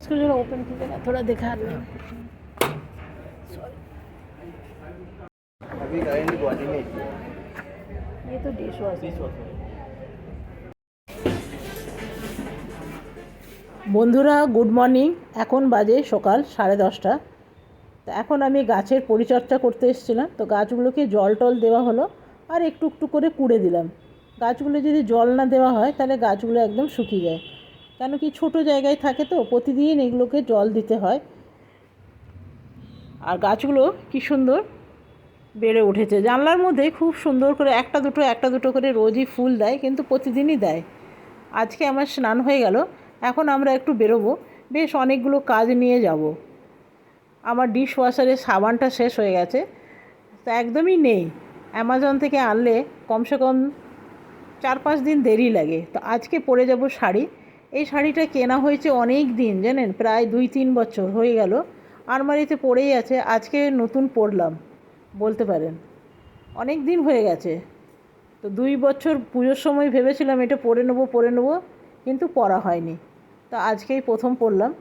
इसको जरा ओपन कीजिए ना थोड़ा दिखा रहे हैं अभी करेंटली बॉडी में ही है ये तो डिश वॉश डिश वॉश বন্ধুরা গুড মর্নিং এখন বাজে সকাল সাড়ে দশটা তো এখন আমি গাছের পরিচর্যা করতে এসেছিলাম তো গাছগুলোকে জল টল দেওয়া হলো আর একটু একটু করে কুড়ে দিলাম গাছগুলো যদি জল না দেওয়া হয় তাহলে গাছগুলো একদম শুকিয়ে যায় কেন কি ছোট জায়গায় থাকে তো, প্রতিদিন এগুলোকে জল দিতে হয়। আর গাছগুলো কি সুন্দর বেড়ে উঠেছে। জানলার মধ্যে খুব সুন্দর করে একটা দুটো একটা দুটো করে রোজই ফুল দেয়, কিন্তু প্রতিদিনই দেয়। আজকে আমার স্নান হয়ে গেল, এখন আমরা একটু বেরোবো। বেশ অনেকগুলো কাজ নিয়ে যাব। আমার ডিশ ওয়াশারের সাবানটা শেষ হয়ে গেছে। তা একদমই নেই। অ্যামাজন থেকে আনলে কমসে কম চার পাঁচ দিন দেরি লাগে। তো আজকে পরে যাব শাড়ি। এই শাড়িটা কেনা হয়েছে অনেক দিন, জানেন? প্রায় দুই তিন বছর হয়ে গেল। আলমারিতে পড়েই আছে, আজকে নতুন পরলাম, বলতে পারেন। অনেক দিন হয়ে গেছে। তো দুই বছর পুজোর সময় ভেবেছিলাম এটা পরে নেব পরে নেব, কিন্তু পরা হয়নি। তো আজকেই প্রথম পরলাম।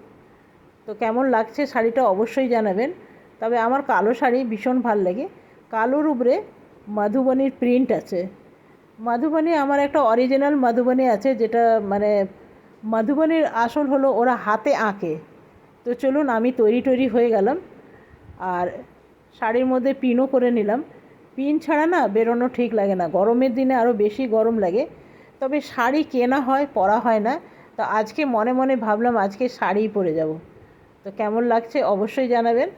তো কেমন লাগছে শাড়িটা অবশ্যই জানাবেন। তবে আমার কালো শাড়ি ভীষণ ভালো লাগে। কালোর উপরে মাধুবনীর প্রিন্ট আছে। মাধুবনী, আমার একটা অরিজিনাল মাধুবনী আছে, যেটা মানে মাধুবনীর আসল হলো ওরা হাতে আঁকে। তো চলুন আমি তৈরি তৈরি হয়ে গেলাম। আর শাড়ির মধ্যে পিনও করে নিলাম। পিন ছাড়া না বেরোনো ঠিক লাগে না। গরমের দিনে আরও বেশি গরম লাগে। তবে শাড়ি কেনা হয়, পরা হয় না। তো আজকে মনে মনে ভাবলাম আজকে শাড়িই পরে যাব। তো কেমন লাগছে অবশ্যই জানাবেন।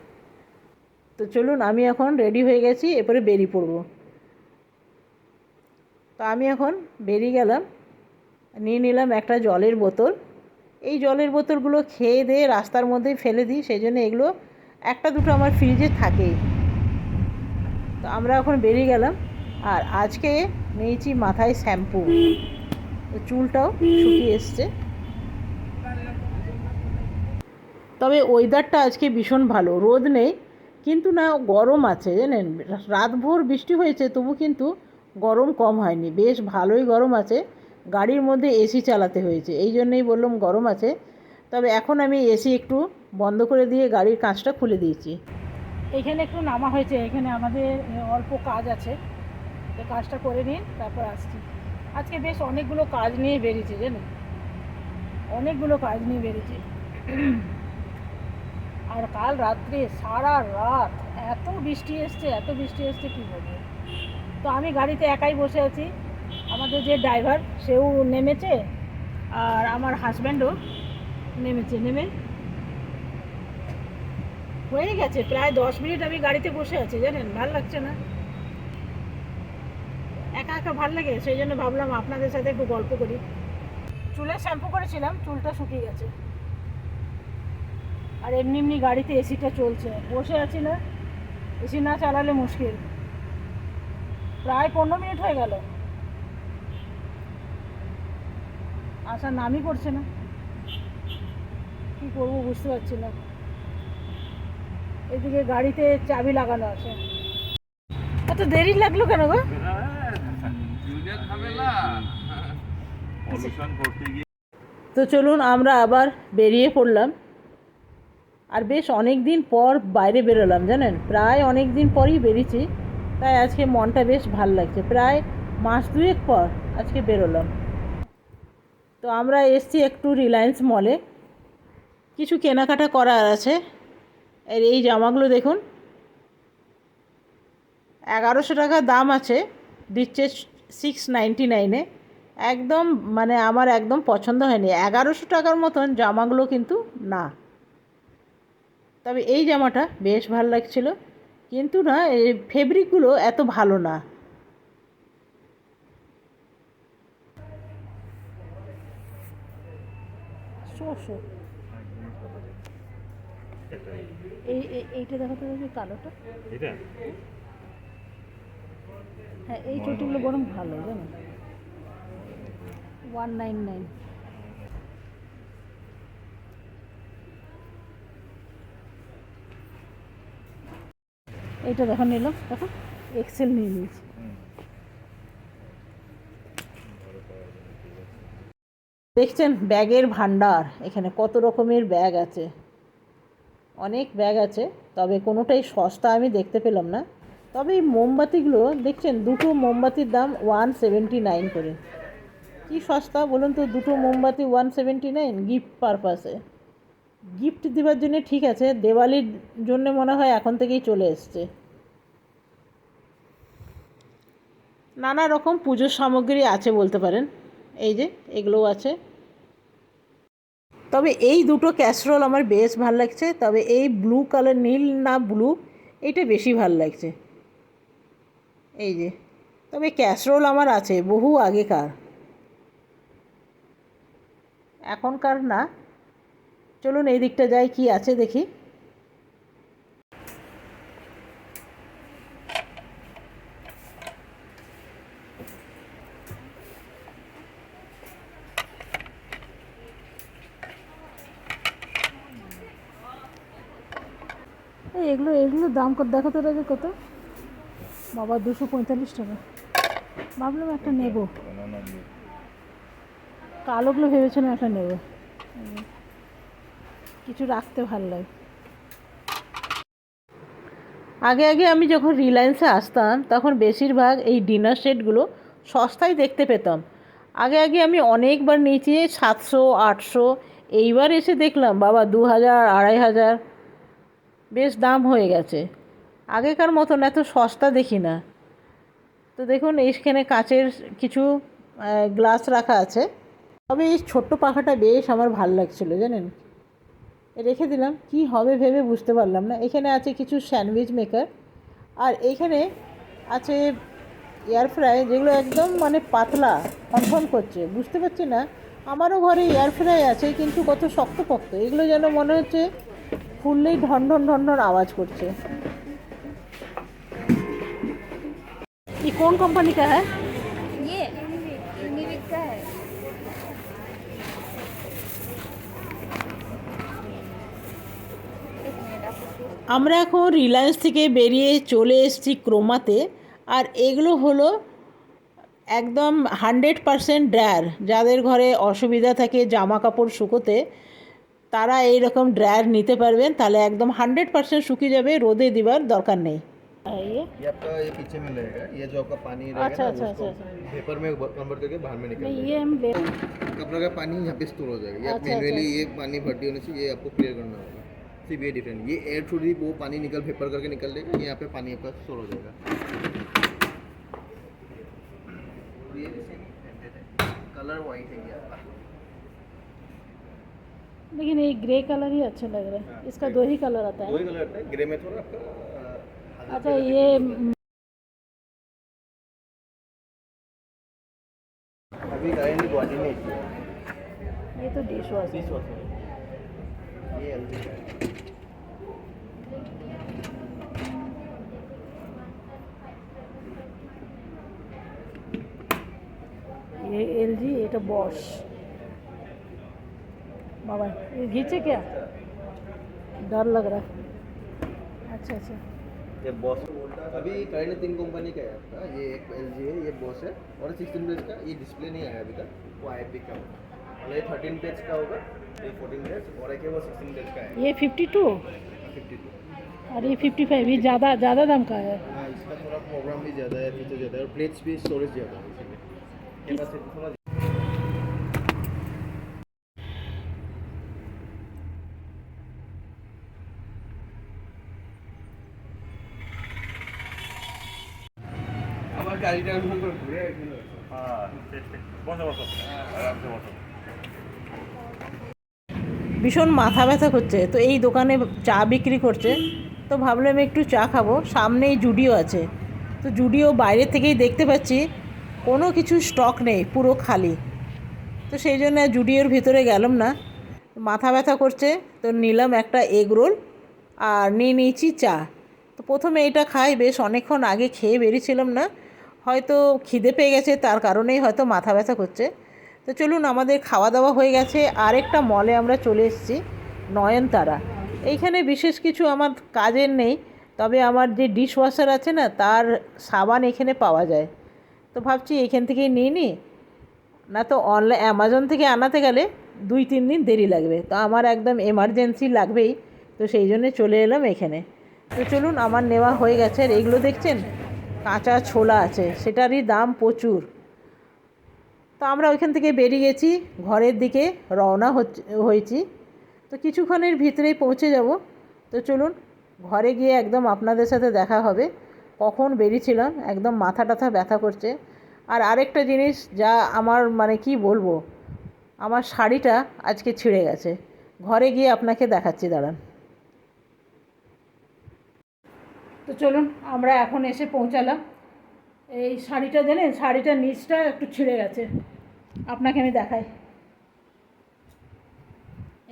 তো চলুন আমি এখন রেডি হয়ে গেছি, এরপরে বেরিয়ে পড়ব। তো আমি এখন বেরিয়ে গেলাম। নিয়ে নিলাম একটা জলের বোতল। এই জলের বোতলগুলো খেয়ে দিয়ে রাস্তার মধ্যেই ফেলে দিই, সেই জন্য এগুলো একটা দুটো আমার ফ্রিজে থাকেই। তো আমরা এখন বেরিয়ে গেলাম আর আজকে নিয়েছি মাথায় শ্যাম্পু। চুলটাও শুকিয়ে এসছে। তবে ওয়েদারটা আজকে ভীষণ ভালো, রোদ নেই, কিন্তু না গরম আছে, জানেন? রাতভর বৃষ্টি হয়েছে, তবু কিন্তু গরম কম হয়নি। বেশ ভালোই গরম আছে। গাড়ির মধ্যে এসি চালাতে হয়েছে। এই জন্যই বললাম গরম আছে। তবে এখন আমি এসি একটু বন্ধ করে দিয়ে গাড়ির কাঁচটা খুলে দিয়েছি। এখানে একটু নামা হয়েছে। এখানে আমাদের অল্প কাজ আছে। তো কাজটা করে নিন, তারপর আসছি। আজকে বেশ অনেকগুলো কাজ নিয়ে বেরিয়েছি, জানেন? অনেকগুলো কাজ নিয়ে বেরিয়েছি। আর কাল রাত্রে সারা রাত এত বৃষ্টি এসছে, এত বৃষ্টি এসছে, কী বলব? তো আমি গাড়িতে একাই বসে আছি। আমাদের যে ড্রাইভার, সেও নেমেছে আর আমার হাজব্যান্ডও নেমেছে, নেমে হয়ে গেছে। প্রায় দশ মিনিট আমি গাড়িতে বসে আছি, জানেন? ভালো লাগছে না? একা একা ভালো লাগে, সেই জন্য ভাবলাম আপনাদের সাথে একটু গল্প করি। চুলে শ্যাম্পু করেছিলাম, চুলটা শুকিয়ে গেছে। আর এমনি এমনি গাড়িতে এসিটা চলছে। বসে আছি না, এসি না চালালে মুশকিল। প্রায় পনেরো মিনিট হয়ে গেল। আসার নামই করছে না। কি করব বুঝতে পারছি না। এদিকে গাড়িতে চাবি লাগানো আছে। এত দেরি লাগল কেন গো? তো চলুন আমরা আবার বেরিয়ে পড়লাম। আর বেশ অনেক দিন পর বাইরে বেরোলাম, জানেন? প্রায় অনেক দিন পরই বেরিয়েছি, তাই আজকে মনটা বেশ ভালো লাগছে। প্রায় মাস দুয়েক পর আজকে বেরোলাম। তো আমরা এসছি একটু রিলায়েন্স মলে কিছু কেনাকাটা করার আছে। আর এই জামাগুলো দেখুন। এগারোশো টাকা দাম আছে। দিচ্ছে সিক্স নাইনটি নাইনে একদম মানে আমার একদম পছন্দ হয়নি। এগারোশো টাকার মতন জামাগুলো কিন্তু না। তবে এই জামাটা বেশ ভালো লাগছিল। কিন্তু না, এই ফেব্রিকগুলো এত ভালো না। শো এই এই- এইটা দেখো তো দেখি কালোটা? এটা? হ্যাঁ এই চটিগুলো বরং ভালো জানো? ওয়ান নাইন নাইন এইটা দেখো নিলাম দেখো। এক্সেল নিয়ে নিয়েছি। দেখছেন ব্যাগের ভান্ডার এখানে কত রকমের ব্যাগ আছে। অনেক ব্যাগ আছে, তবে কোনোটাই সস্তা আমি দেখতে পেলাম না। তবে এই মোমবাতিগুলো, দেখছেন দুটো মোমবাতির দাম ওয়ান সেভেন্টি নাইন করে। কি সস্তা বলুন তো, দুটো মোমবাতি ওয়ান সেভেন্টি নাইন গিফট পারপাসে গিফট দেওয়ার জন্য ঠিক আছে, দেওয়ালির জন্য মনে হয় এখন থেকেই চলে এসছে। নানা রকম পুজোর সামগ্রী আছে বলতে পারেন। এই যে, এগুলোও আছে। তবে এই দুটো ক্যাসরোল আমার বেশ ভালো লাগছে, তবে এই ব্লু কালার নীল না ব্লু এটা বেশি ভালো লাগছে। এই যে, তবে ক্যাসরোল আমার আছে, বহু আগেকার। এখনকার না। চলুন এই দিকটা যাই কি আছে দেখি। এই এগুলো এগুলোর দাম কত? দেখো তো রাজা কত? বাবা, দুশো পঁয়তাল্লিশ টাকা। ভাবলাম একটা নেব। কালোগুলো ভেবেছিলাম একটা নেব। কিছু রাখতে ভালো লাগে। আগে আগে আমি যখন রিলায়েন্সে আসতাম, তখন বেশিরভাগ এই ডিনার সেটগুলো সস্তায় দেখতে পেতাম। আগে আগে আমি অনেকবার নিয়েছি, সাতশো, আটশো, এইবার এসে দেখলাম, বাবা দু হাজার আড়াই হাজার। বেশ দাম হয়ে গেছে। আগেকার মতন এত সস্তা দেখি না। তো দেখুন এইখানে কাচের কিছু গ্লাস রাখা আছে। তবে এই ছোট্ট পাখাটা বেশ আমার ভালো লাগছিল, জানেন? রেখে দিলাম। কি হবে ভেবে বুঝতে পারলাম না। এখানে আছে কিছু স্যান্ডউইচ মেকার। আর এখানে আছে এয়ার ফ্রাই, যেগুলো একদম মানে পাতলা ফনফন করছে। বুঝতে পারছি না। আমারও ঘরে এয়ার ফ্রাই আছে, কিন্তু কত শক্তপোক্ত। এগুলো যেন মনে হচ্ছে ফুললেই ঢন ঢন ঢন ঢন আওয়াজ করছে ये कौन कंपनी का है ये यूनिविक का है एक मिनट आपको আমরা এখন রিলায়েন্স থেকে বেরিয়ে চলে এসেছি ক্রোমাতে আর এগুলো হলো একদম হান্ড্রেড পারসেন্ট ড্রায়ার যাদের ঘরে অসুবিধা থাকে জামা কাপড় শুকোতে তারা এই রকম ড্রায়ার নিতে পারবেন তাহলে একদম হান্ড্রেড পারসেন্ট শুকিয়ে যাবে রোদে দিবার দরকার নেই ये आपका ये पीछे में लगेगा ये जो आपका पानी रहेगा अच्छा, ना, अच्छा, उसको अच्छा, पेपर में कन्वर्ट करके बाहर में निकल ये हम ले कपड़ा का पानी यहाँ पे स्टोर हो जाएगा ये अच्छा, मैनुअली ये पानी भर्ती होने से ये आपको क्लियर करना होगा सिर्फ ये डिफरेंट ये एयर थ्रू ही वो पानी निकल पेपर करके निकल देगा यहाँ पे पानी आपका स्टोर हो जाएगा और ये भी same है कलर वाइट है ये आपका लेकिन ये ग्रे कलर ही अच्छा लग रहा है। इसका दो ही कलर आता दो ही कलर आता है। ग्रे में थोड़ा आपका अच्छा ये अभी गारंटी बॉडी में ही। ये तो डिश वॉश वर्ष में। ये ये एल जी ये तो बॉश बाबा ये घीचे क्या? डर लग रहा है। अच्छा अच्छा। ये बॉस अभी करंट तीन कंपनी का है आपका। ये एक एलजी है ये बॉस है। और सिक्सटीन पेज का ये डिस्प्ले नहीं आया अभी तक। वो आई पी का। होगा और ये थर्टीन पेज का होगा। ये फोर्टीन पेज और एक है वो सिक्सटीन पेज का है। ये फिफ्टी टू फिफ्टी टू और ये फिफ्टी फाइव ये ज़्यादा ज़्यादा दाम का है। हाँ इसका थोड़ा प्रोग्राम भी ज़्यादा है फीचर ज़्यादा है। और प्लेट्स भी स्टोरेज ज़्यादा है। গাড়িটা এরকম করে ঘুরে হ্যাঁ বসো বসো। আরামসে বসো। ভীষণ মাথা ব্যথা করছে। তো এই দোকানে চা বিক্রি করছে। তো ভাবলাম একটু চা খাব। সামনেই জুডিও আছে। তো জুডিও বাইরে থেকেই দেখতে পাচ্ছি। কোনো কিছু স্টক নেই পুরো খালি। তো সেই জন্য জুডিওর ভিতরে গেলাম না। মাথা ব্যথা করছে। তো নিলাম একটা এগ রোল আর নিয়ে নিয়েছি চা। তো প্রথমে এটা খাই। বেশ অনেকক্ষণ আগে খেয়ে বেরিয়েছিলাম না। হয়তো খিদে পেয়ে গেছে, তার কারণেই হয়তো মাথা ব্যথা করছে। তো চলুন, আমাদের খাওয়া দাওয়া হয়ে গেছে। আরেকটা মলে আমরা চলে এসেছি, নয়নতারা। এইখানে বিশেষ কিছু আমার কাজের নেই, তবে আমার যে ডিশ ওয়াশার আছে না, তার সাবান এখানে পাওয়া যায়। তো ভাবছি এখান থেকেই নিয়ে নিই না তো অনলাইন অ্যামাজন থেকে আনাতে গেলে দুই তিন দিন দেরি লাগবে। তো আমার একদম এমার্জেন্সি লাগবেই, তো সেই জন্য চলে এলাম এখানে। তো চলুন, আমার নেওয়া হয়ে গেছে। আর এগুলো দেখছেন? কাঁচা ছোলা আছে, সেটারই দাম প্রচুর। তো আমরা ওইখান থেকে বেরিয়ে গেছি, ঘরের দিকে রওনা হয়েছি। তো কিছুক্ষণের ভিতরেই পৌঁছে যাব। তো চলুন, ঘরে গিয়ে একদম আপনাদের সাথে দেখা হবে। কখন বেরিয়েছিলাম, একদম মাথা টাথা ব্যথা করছে। আর আরেকটা জিনিস যা আমার মানে কি বলব, আমার শাড়িটা আজকে ছিঁড়ে গেছে। ঘরে গিয়ে আপনাকে দেখাচ্ছি, দাঁড়ান। তো চলুন, আমরা এখন এসে পৌঁছালাম। এই শাড়িটা জানেন, শাড়িটার নিচটা একটু ছিঁড়ে গেছে। আপনাকে আমি দেখাই।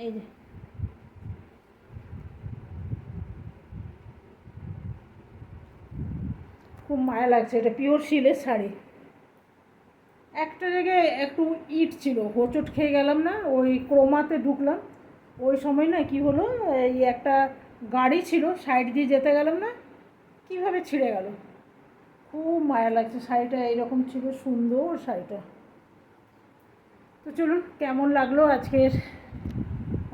এই যে। খুব মায়া লাগছে, এটা পিওর সিলের শাড়ি। একটা জায়গায় একটু ইট ছিল, হোঁচট খেয়ে গেলাম না, ওই ক্রোমাতে ঢুকলাম। ওই সময় না কি হলো, এই একটা গাড়ি ছিল, সাইড দিয়ে যেতে গেলাম না কীভাবে ছিঁড়ে গেল? খুব মায়া লাগছে, শাড়িটা এইরকম ছিল, সুন্দর শাড়িটা। তো চলুন, কেমন লাগল আজকের?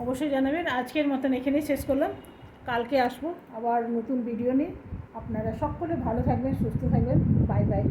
অবশ্যই জানাবেন। আজকের মতন এখানেই শেষ করলাম। কালকে আসব আবার নতুন ভিডিও নিয়ে। আপনারা সকলে ভালো থাকবেন, সুস্থ থাকবেন। Bye bye